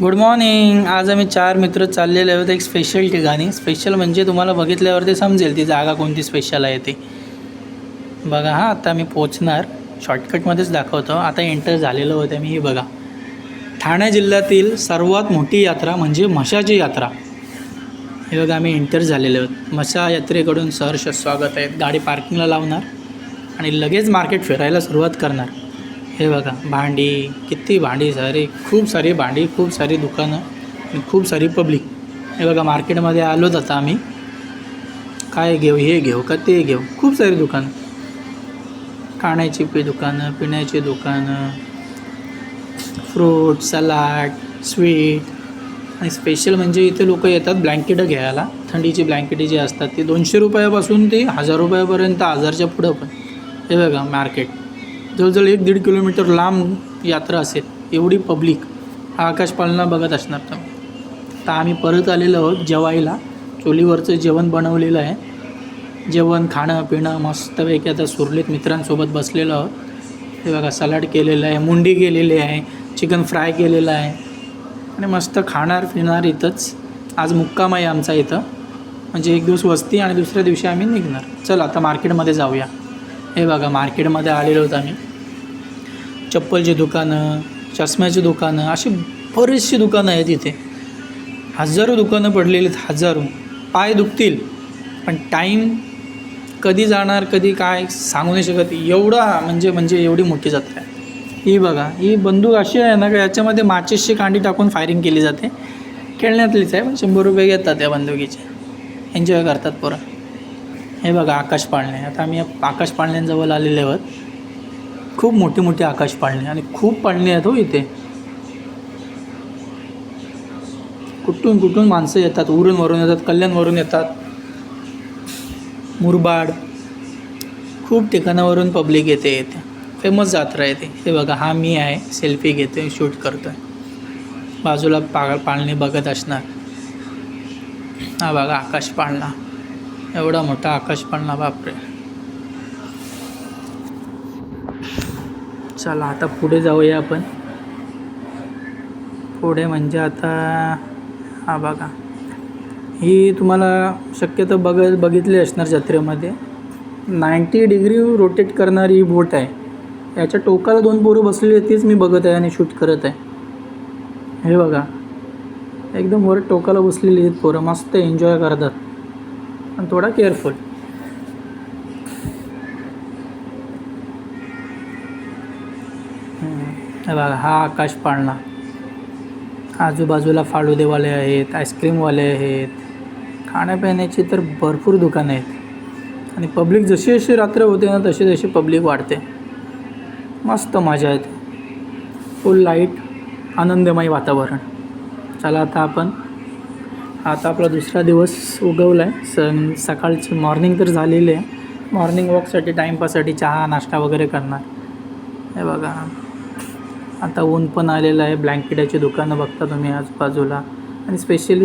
Good morning आज आम्ही चार मित्र चाललेले आहोत एक स्पेशल ठिकाणी. स्पेशल म्हणजे तुम्हाला बघितल्यावरती समजेल ती जागा कोणती स्पेशल आहे ती. बघा हां आता मी पोचणार शॉर्टकटमध्येच दाखवतो. आता एंटर झालेलं होतं मी हे बघा. ठाणे जिल्ह्यातील सर्वात मोठी यात्रा म्हणजे म्हशाची यात्रा. हे बघा आम्ही एंटर झालेले आहोत. मशा यात्रेकडून सहर्ष स्वागत आहे. गाडी पार्किंगला लावणार आणि लगेच मार्केट फिरायला सुरुवात करणार. हे बघा भांडी किती भांडी सारी खूप सारी भांडी खूप सारी दुकानं आणि खूप सारी पब्लिक हे बघा मार्केटमध्ये आलोच आता आम्ही. काय घेऊ हे घेऊ का ते घेऊ? खूप सारी दुकानं. खाण्याची पी दुकानं पिण्याची दुकानं फ्रूट सलाड स्वीट आणि स्पेशल म्हणजे इथे लोक येतात ब्लँकेटं घ्यायला. थंडीची ब्लँकेटी जी असतात ती दोनशे रुपयापासून ते हजार रुपयापर्यंत हजारच्या पुढं पण. हे बघा मार्केट जवळजवळ एक दीड किलोमीटर लांब यात्रा असेल एवढी पब्लिक हा आकाशपालना बघत असणार तर. तर आम्ही परत आलेलो आहोत जेवायला चोलीवरचं जेवण बनवलेलं आहे. जेवण खाणं पिणं मस्तपैकी आता सुरलीत मित्रांसोबत बसलेलो आहोत. हे बघा सलाड केलेलं आहे मुंडी केलेली आहे चिकन फ्राय केलेलं आहे. आणि मस्त खाणार पिणार इथंच. आज मुक्काम आहे आमचा इथं. म्हणजे एक दिवस वस्ती आणि दुसऱ्या दिवशी आम्ही निघणार. चल आता मार्केटमध्ये जाऊया. हे बघा मार्केटमध्ये आलेलो आहोत आम्ही. चप्पलची दुकानं चष्म्याची दुकानं अशी बरीचशी दुकानं आहेत इथे. हजारो दुकानं पडलेली आहेत हजारो. पाय दुखतील पण टाईम कधी जाणार कधी काय सांगू नाही शकत. एवढा म्हणजे म्हणजे एवढी मोठी जत्रा आहे. ही बघा ही बंदूक अशी आहे ना का याच्यामध्ये माचेसची कांडी टाकून फायरिंग केली जाते. खेळण्यातलीच आहे पण शंभर रुपये घेतात या बंदुकीचे. एन्जॉय करतात पोरं. हे बघा आकाश पाळणे. आता आम्ही आकाश पाळण्यांजवळ आलेले आहोत. खूप मोठी मोठी आकाश पाळणे आणि खूप पाळणे आहेत हो इथे. कुठून कुठून माणसं येतात उरून वरून येतात कल्याणवरून येतात. मुरबाड खूप ठिकाणावरून पब्लिक येते येते फेमस जात्रा आहे ती. हे बघा हा मी आहे सेल्फी घेते शूट करतो आहे बाजूला पा पाळणे बघत असणार. हा बघा आकाश पाळणा. एवढा मोठा आकाश पाळणा बापरे. चला आता पुढे जाऊया आपण. पुढे म्हणजे आता हा बघा. ही तुम्हाला शक्यतो बघ बघितली असणार जत्रेमध्ये. नाईंटी डिग्री रोटेट करणारी ही बोट आहे. याच्या टोकाला दोन पोरं बसलेली आहेत तीच मी बघत आहे आणि शूट करत आहे. हे बघा. एकदम वर टोकाला बसलेली आहेत पोरं मस्त एन्जॉय करतात. पण थोडा केअरफुल. बघा हा आकाश पाळणा. आजूबाजूला फाळूदेवाले आहेत आईस्क्रीमवाले आहेत. खाण्यापिण्याची तर भरपूर दुकानं आहेत. आणि पब्लिक जशी जशी रात्र होते ना तशी तशी पब्लिक वाढते. मस्त मजा येते. फुल लाइट आनंदमय वातावरण. चला आता आपण आता आपला दुसरा दिवस उगवला आहे सन सकाळची मॉर्निंग तर झालेली आहे. मॉर्निंग वॉकसाठी टाईमपाससाठी चहा नाश्ता वगैरे करणार. हे बघा. आता ऊन पण आलेलं आहे. ब्लँकेटाची दुकानं बघता तुम्ही आजूबाजूला आणि स्पेशली